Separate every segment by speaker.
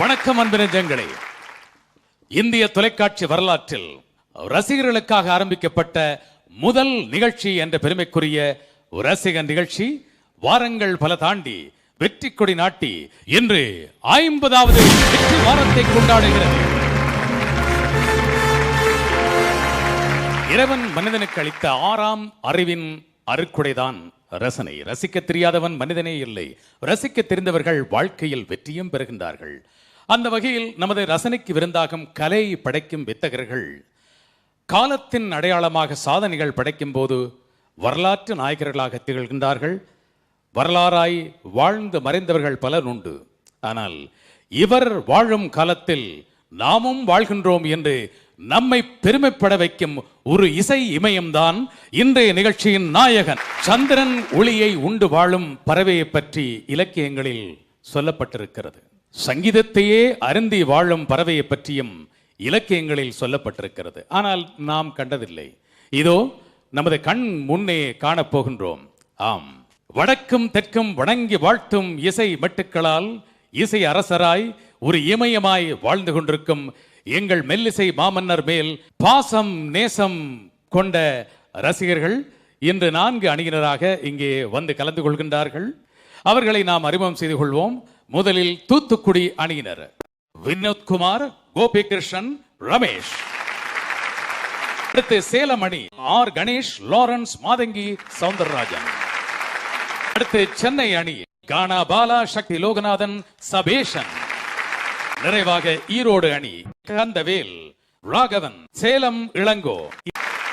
Speaker 1: வணக்கம் அன்பு நெஞ்சங்களே. இந்திய தொலைக்காட்சி வரலாற்றில் ரசிகர்களுக்காக ஆரம்பிக்கப்பட்ட முதல் நிகழ்ச்சி என்ற பெருமைக்குரிய ஒரு ரசிகன் நிகழ்ச்சி வாரங்கள் பல தாண்டி வெற்றி கொடி நாட்டி இன்று ஐம்பதாவது வெற்றி வாரத்தை கொண்டாடுகிறது. இறைவன் மனிதனுக்கு அளித்த ஆறாம் அறிவின் அருக்குடைதான் ரசனை. ரசிக்க தெரியாதவன் மனிதனே இல்லை. ரசிக்க தெரிந்தவர்கள் வாழ்க்கையில் வெற்றியும் பெறுகின்றார்கள். அந்த வகையில் நமது ரசனைக்கு விருந்தாகும் கலை படைக்கும் வித்தகர்கள் காலத்தின் அடையாளமாக சாதனைகள் படைக்கும் போது வரலாற்று நாயகர்களாக திகழ்கின்றார்கள். வரலாறாய் வாழ்ந்து மறைந்தவர்கள் பலர் உண்டு. ஆனால் இவர் வாழும் காலத்தில் நாமும் வாழ்கின்றோம் என்று நம்மை பெருமைப்பட வைக்கும் ஒரு இசை இமயம்தான் இன்றைய நிகழ்ச்சியின் நாயகன். சந்திரன் ஒளியை உண்டு வாழும் பறவையை பற்றி இலக்கியங்களில் சொல்லப்பட்டிருக்கிறது. சங்கீதத்தையே அருந்தி வாழும் பறவையை பற்றியும் இலக்கியங்களில் சொல்லப்பட்டிருக்கிறது. ஆனால் நாம் கண்டதில்லை. இதோ நமது கண் முன்னே காணப்போகின்றோம். ஆம். வடக்கும் தெற்கும் வணங்கி வாழ்த்தும் இசை மட்டுக்களால் இசை அரசராய் ஒரு இமயமாய் வாழ்ந்து கொண்டிருக்கும் எங்கள் மெல்லிசை மாமன்னர் மேல் பாசம் நேசம் கொண்ட ரசிகர்கள் இன்று நான்கு அணியினராக இங்கே வந்து கலந்து கொள்கின்றார்கள். அவர்களை நாம் அறிமுகம் செய்து கொள்வோம். முதலில் தூத்துக்குடி அணியினர். வினோத்குமார் கோபிகிருஷ்ணன் ரமேஷ். அடுத்து சேலம் அணி ஆர். கணேஷ் லாரன்ஸ் மாதங்கி சவுந்தரராஜன். அடுத்து சென்னை அணி கானா பாலா சக்தி லோகநாதன் சபேஷன். நிறைவாக ஈரோடு அணி கந்தவேல் ராகவன் சேலம் இளங்கோ.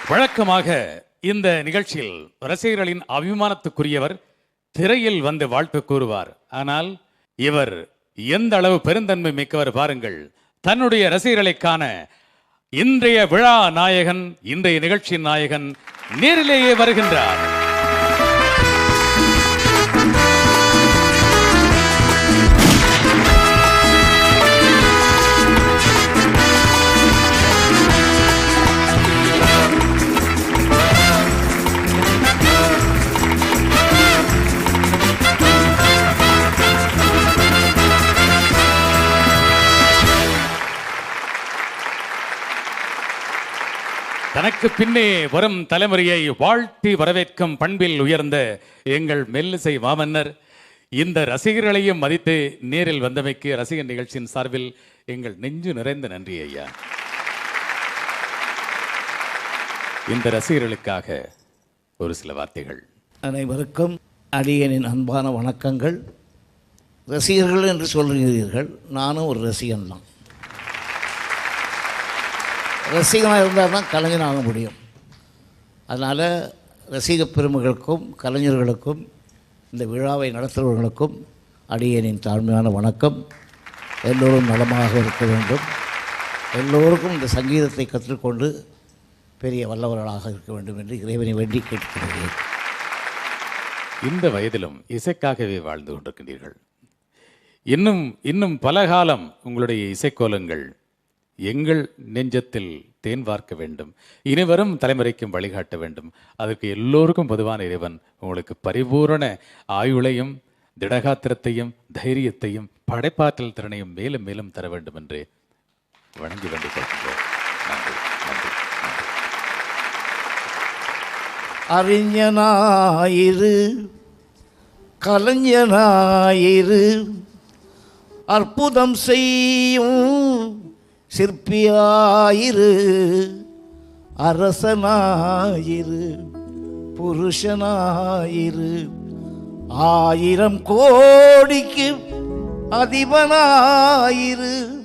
Speaker 1: வழக்கமாக இந்த நிகழ்ச்சியில் ரசிகர்களின் அபிமானத்துக்குரியவர் திரையில் வந்து வாழ்த்து கூறுவார். ஆனால் இவர் எந்த அளவு பெருந்தன்மை மிக்கவர் பாருங்கள். தன்னுடைய ரசிகர்களை காண இன்றைய விழா நாயகன் இன்றைய நிகழ்ச்சியின் நாயகன் நேரிலேயே வருகின்றார். தனக்கு பின்னே வரும் தலைமுறையை வாழ்த்தி வரவேற்கும் பண்பில் உயர்ந்த எங்கள் மெல்லிசை மாமன்னர். இந்த ரசிகர்களையும் மதித்து நேரில் வந்தமைக்கு ரசிகர் நிகழ்ச்சியின் சார்பில் எங்கள் நெஞ்சு நிறைந்த நன்றி ஐயா. இந்த ரசிகர்களுக்காக ஒரு சில வார்த்தைகள்.
Speaker 2: அனைவருக்கும் அடியனின் அன்பான வணக்கங்கள். ரசிகர்கள் என்று சொல்கிறீர்கள். நானும் ஒரு ரசிகன் தான் ரசிகனாக இருந்தால் தான் கலைஞன் ஆக முடியும். அதனால் ரசிக பெருமகளுக்கும் கலைஞர்களுக்கும் இந்த விழாவை நடத்துபவர்களுக்கும் அடியனின் தாழ்மையான வணக்கம். எல்லோரும் நலமாக இருக்க வேண்டும். எல்லோருக்கும் இந்த சங்கீதத்தை கற்றுக்கொண்டு பெரிய வல்லவர்களாக இருக்க வேண்டும் என்று இறைவனை வேண்டி கேட்டுக்கொள்கிறேன்.
Speaker 1: இந்த வயதிலும் இசைக்காகவே வாழ்ந்து கொண்டிருக்கின்றீர்கள் இன்னும் இன்னும் பல காலம் உங்களுடைய இசைக்கோலங்கள் எங்கள் நெஞ்சத்தில் தேன் வார்க்க வேண்டும். இனிவரும் தலைமுறைக்கும் வழிகாட்ட வேண்டும். அதற்கு எல்லோருக்கும் பொதுவான இறைவன் உங்களுக்கு பரிபூரண ஆயுளையும் திடகாத்திரத்தையும் தைரியத்தையும் படைப்பாற்றல் திறனையும் மேலும் மேலும் தர வேண்டும் என்று வணங்கி கொள்கின்றோம் நன்றி.
Speaker 2: அறிஞனாயிரு கலைஞனாயிரு அற்புதம் செய்யும் சிற்பியாயிரு அரசனாயிரு புருஷனாயிரு. ஆயிரம் கோடிக்கு அதிபனாயிரு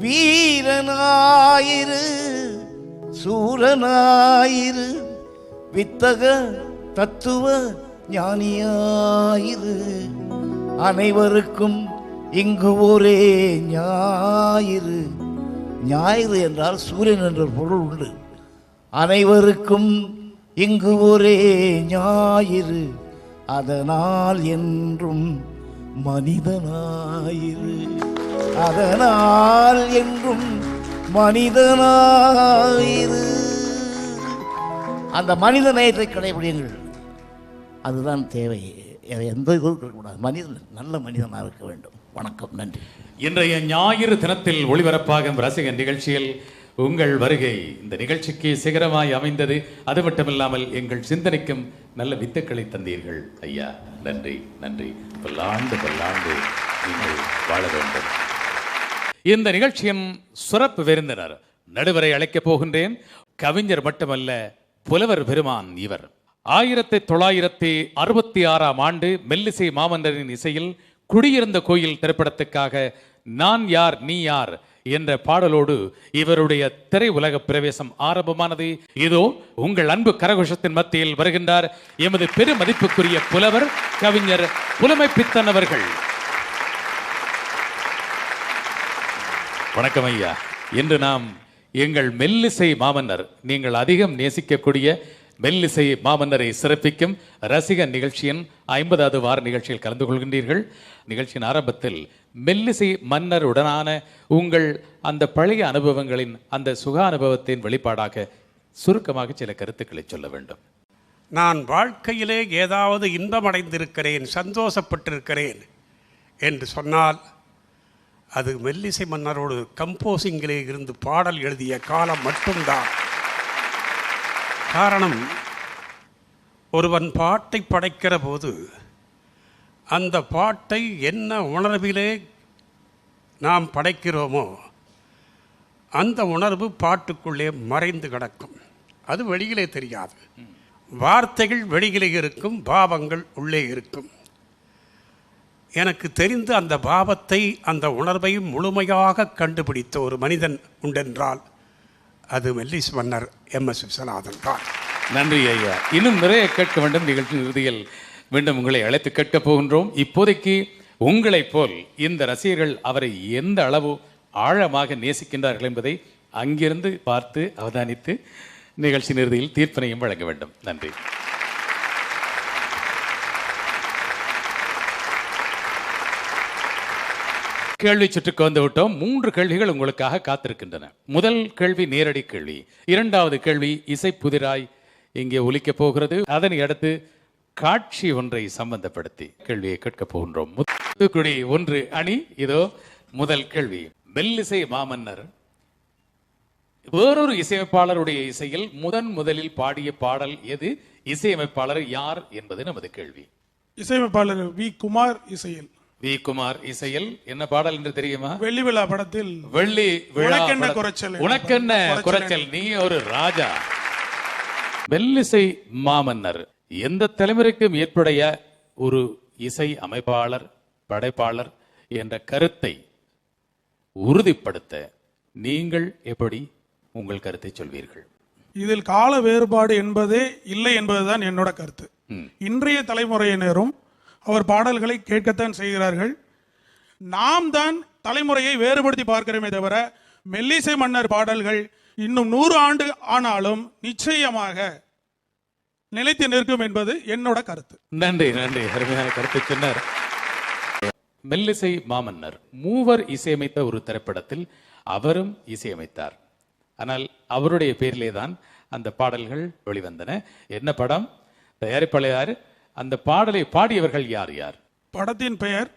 Speaker 2: வீரனாயிரு சூரனாயிரு வித்தக தத்துவ ஞானியாயிரு. அனைவருக்கும் இங்கு ஒரே ஞாயிறு. ஞாயிறு என்றால் சூரியன் என்ற பொருள் உண்டு. அனைவருக்கும் இங்கு ஒரே ஞாயிறு அதனால் என்றும் மனிதனாயிரு. அதனால் என்றும் மனிதனாயிரு. அந்த மனித நேயத்தை கடைபிடியுங்கள். அதுதான் தேவை. எந்த இதுவும் இருக்கக்கூடாது. மனிதன் நல்ல மனிதனாக இருக்க வேண்டும். வணக்கம் நன்றி.
Speaker 1: இன்றைய ஞாயிறு தினத்தில் ஒளிபரப்பாகும் ரசிகன் நிகழ்ச்சியில் உங்கள் வருகை இந்த நிகழ்ச்சிக்கு சிகரமாய் அமைந்தது. அது மட்டுமில்லாமல் எங்கள் சிந்தனைக்கும் நல்ல வித்துக்களை தந்தீர்கள். ஐயா நன்றி நன்றி. பல்லாண்டு பல்லாண்டு நீங்கள் வாழ வேண்டும். இந்த நிகழ்ச்சியின் சிறப்பு விருந்தினர் நடுவரை அழைக்கப் போகின்றேன். கவிஞர் மட்டுமல்ல புலவர் பெருமான் இவர். ஆயிரத்தி தொள்ளாயிரத்தி அறுபத்தி ஆறாம் ஆண்டு மெல்லிசை மாமன்னரின் இசையில் குடியிருந்த கோயில் திரைப்படத்துக்காக நான் யார் நீ யார் என்ற பாடலோடு இவருடைய திரை உலக பிரவேசம் ஆரம்பமானது. இதோ உங்கள் அன்பு கரகோஷத்தின் மத்தியில் வருகின்றார் எமது பெருமதிப்புக்குரிய புலவர் கவிஞர் புலமை பித்தன் அவர்கள். வணக்கம் ஐயா. இன்று நாம் எங்கள் மெல்லிசை மாமன்னர் நீங்கள் அதிகம் நேசிக்கக்கூடிய மெல்லிசை மாமன்னரை சிறப்பிக்கும் ரசிகன் நிகழ்ச்சியின் ஐம்பதாவது வார நிகழ்ச்சியில் கலந்து கொள்கின்றீர்கள். நிகழ்ச்சியின் ஆரம்பத்தில் மெல்லிசை மன்னருடனான உங்கள் அந்த பழைய அனுபவங்களின் அந்த சுக அனுபவத்தின் வெளிப்பாடாக சுருக்கமாக சில கருத்துக்களை சொல்ல வேண்டும்.
Speaker 3: நான் வாழ்க்கையிலே ஏதாவது இன்பமடைந்திருக்கிறேன் சந்தோஷப்பட்டிருக்கிறேன் என்று சொன்னால் அது மெல்லிசை மன்னரோடு கம்போசிங்கிலே இருந்து பாடல் எழுதிய காலம் மட்டும்தான். காரணம் ஒருவன் பாட்டை படைக்கிற போது அந்த பாட்டை என்ன உணர்விலே நாம் படைக்கிறோமோ அந்த உணர்வு பாட்டுக்குள்ளே மறைந்து கிடக்கும். அது வெளியிலே தெரியாது. வார்த்தைகள் வெளியிலே இருக்கும் பாவங்கள் உள்ளே இருக்கும். எனக்கு தெரிந்து அந்த பாவத்தை அந்த உணர்வை முழுமையாக கண்டுபிடித்த ஒரு மனிதன் உண்டென்றால் அது மெல்லிஸ் மன்னர் எம் எஸ் விஸ்வநாதன் தான்.
Speaker 1: நன்றி ஐயா. இன்னும் நிறைய கேட்க வேண்டும். நிகழ்ச்சி இறுதியில் மீண்டும் உங்களை அழைத்து கேட்கப் போகின்றோம். இப்போதைக்கு உங்களைப் போல் இந்த ரசிகர்கள் அவரை எந்த அளவு ஆழமாக நேசிக்கின்றார்கள் என்பதை அங்கிருந்து பார்த்து அவதானித்து நிகழ்ச்சி இறுதியில் தீர்ப்பினையும் வழங்க வேண்டும். நன்றி. கேள்வி சுற்றுக்கு வந்துவிட்டோம் மூன்று கேள்விகள் உங்களுக்காக காத்திருக்கின்றன. முதல் கேள்வி நேரடி கேள்வி. இரண்டாவது கேள்வி இசை புதிராய் இங்கே ஒலிக்கப் போகிறது. அதனை அடுத்து காட்சி ஒன்றை சம்பந்தப்படுத்தி கேள்வியை கேட்கப் போகின்றோம். முத்துக்குடி ஒன்று அணி இதோ முதல் கேள்வி. மெல்லிசை மாமன்னர். வேறொரு இசையமைப்பாளருடைய இசையில் முதன் முதலில் பாடிய பாடல் எது? இசையமைப்பாளர் யார் என்பது நமது கேள்வி.
Speaker 4: இசையமைப்பாளர் வி. குமார் இசையில்.
Speaker 1: வி குமார் இசையில் என்ன பாடல் என்று தெரியுமா?
Speaker 4: வெள்ளி விழா படத்தில்
Speaker 1: வெள்ளி விழா
Speaker 4: உனக்கென்ன குறைச்சல்?
Speaker 1: உனக்கென்ன குறைச்சல் நீ ஒரு ராஜா. மெல்லிசை மாமன்னர். எந்த தலைமுறைக்கும் ஏற்புடைய ஒரு இசை அமைப்பாளர் படைப்பாளர் என்ற கருத்தை உறுதிப்படுத்த நீங்கள் எப்படி உங்கள் கருத்தை சொல்வீர்கள்?
Speaker 4: இதில் கால வேறுபாடு என்பதே இல்லை என்பதுதான் என்னோட கருத்து. இன்றைய தலைமுறையினரும் அவர் பாடல்களை கேட்கத்தான் செய்கிறார்கள். நாம் தான் தலைமுறையை வேறுபடுத்தி பார்க்கிறோமே தவிர மெல்லிசை மன்னர் பாடல்கள் இன்னும் நூறு ஆண்டு ஆனாலும் நிச்சயமாக நிலைத்து நிற்கும் என்பது என்னோட கருத்து.
Speaker 1: நன்றி நன்றி. அருமையான கருத்து சொன்னார். மெல்லிசை மாமன்னர் மூவர் இசையமைத்த ஒரு திரைப்படத்தில் அவரும் இசையமைத்தார். ஆனால் அவருடைய பேரிலே தான் அந்த பாடல்கள் வெளிவந்தன. என்ன படம்? தயாரிப்பாளையார் அந்த பாடலை பாடியவர்கள் யார் யார்?
Speaker 4: படத்தின் பெயர்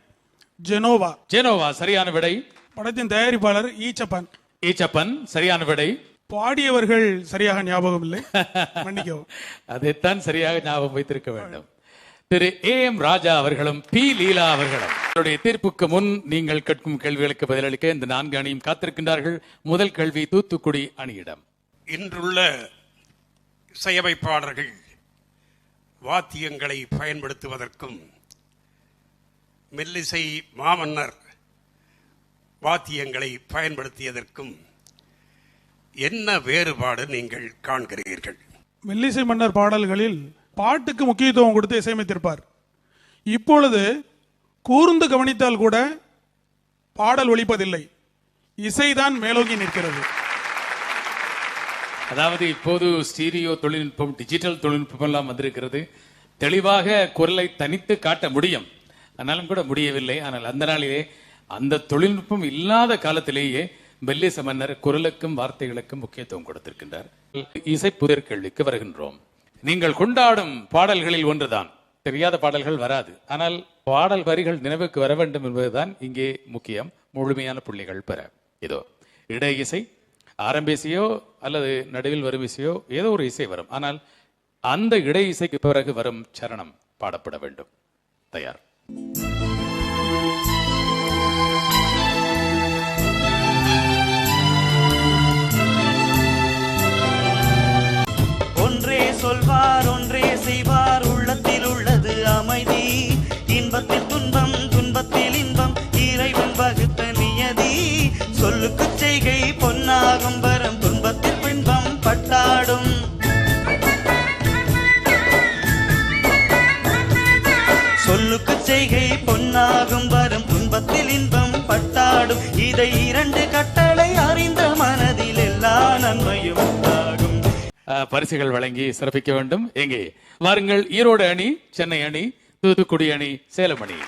Speaker 4: ஜெனோவா.
Speaker 1: ஜெனோவா சரியான விடை.
Speaker 4: படத்தின் தயாரிப்பாளர் ஈச்சப்பன்.
Speaker 1: ஈச்சப்பன் சரியான விடை.
Speaker 4: பாடியவர்கள் சரியாக ஞாபகம் இல்லை மன்னிக்கவும்.
Speaker 1: அதைத்தான் சரியாக ஞாபகம் வைத்திருக்க வேண்டும். திரு ஏ எம் ராஜா அவர்களும் பி லீலா அவர்களும் அவருடைய தீர்ப்புக்கு முன் நீங்கள் கேட்கும் கேள்விகளுக்கு பதிலளிக்க இந்த நான்கு அணியும் காத்திருக்கின்றார்கள். முதல் கேள்வி தூத்துக்குடி அணியிடம்.
Speaker 3: இன்றுள்ள இசையமைப்பாளர்கள் வாத்தியங்களை பயன்படுத்துவதற்கும். மெல்லிசை மாமன்னர் வாத்தியங்களை பயன்படுத்தியதற்கும் என்ன வேறுபாடு நீங்கள் காண்கிறீர்கள்?
Speaker 4: மெல்லிசை மன்னர் பாடல்களில் பாட்டுக்கு முக்கியத்துவம் கொடுத்து இசையமைத்திருப்பார். இப்பொழுது கூர்ந்து கவனித்தால் கூட பாடல் ஒழிப்பதில்லை இசைதான் மேலோங்கி நிற்கிறது.
Speaker 1: அதாவது இப்போது ஸ்டீரியோ தொழில்நுட்பம் டிஜிட்டல் தொழில்நுட்பம் எல்லாம் வந்திருக்கிறது. தெளிவாக குரலை தனித்து காட்ட முடியும். ஆனாலும் கூட முடியவில்லை. ஆனால் அந்த நாளிலே அந்த தொழில்நுட்பம் இல்லாத காலத்திலேயே வெள்ளி சமன்னர் குரலுக்கும் வார்த்தைகளுக்கும் முக்கியத்துவம் கொடுத்திருக்கின்றார். இசை புதிர் கேள்விக்கு வருகின்றோம். நீங்கள் கொண்டாடும் பாடல்களில் ஒன்றுதான். தெரியாத பாடல்கள் வராது. ஆனால் பாடல் வரிகள் நினைவுக்கு வர வேண்டும் என்பதுதான் இங்கே முக்கியம். முழுமையான புள்ளிகள் பெற. இதோ இடை இசை ஆரம்பிசையோ அல்லது நடுவில் வரும் இசையோ ஏதோ ஒரு இசை வரும். ஆனால் அந்த இடை இசைக்கு பிறகு வரும் சரணம் பாடப்பட வேண்டும். தயார்.
Speaker 5: சொல்லுக்கு செய்கை பொன்னாகும் வரும் துன்பத்தில் இன்பம் பட்டாடும். இதை இரண்டு கட்டளை அறிந்த மனதில் எல்லா நன்மையும் உண்டாகும்.
Speaker 1: பரிசுகள் வழங்கி சிறப்பிக்க வேண்டும். எங்கே வாருங்கள் ஈரோடு அணி சென்னை அணி தூத்துக்குடி அணி சேலம் அணி.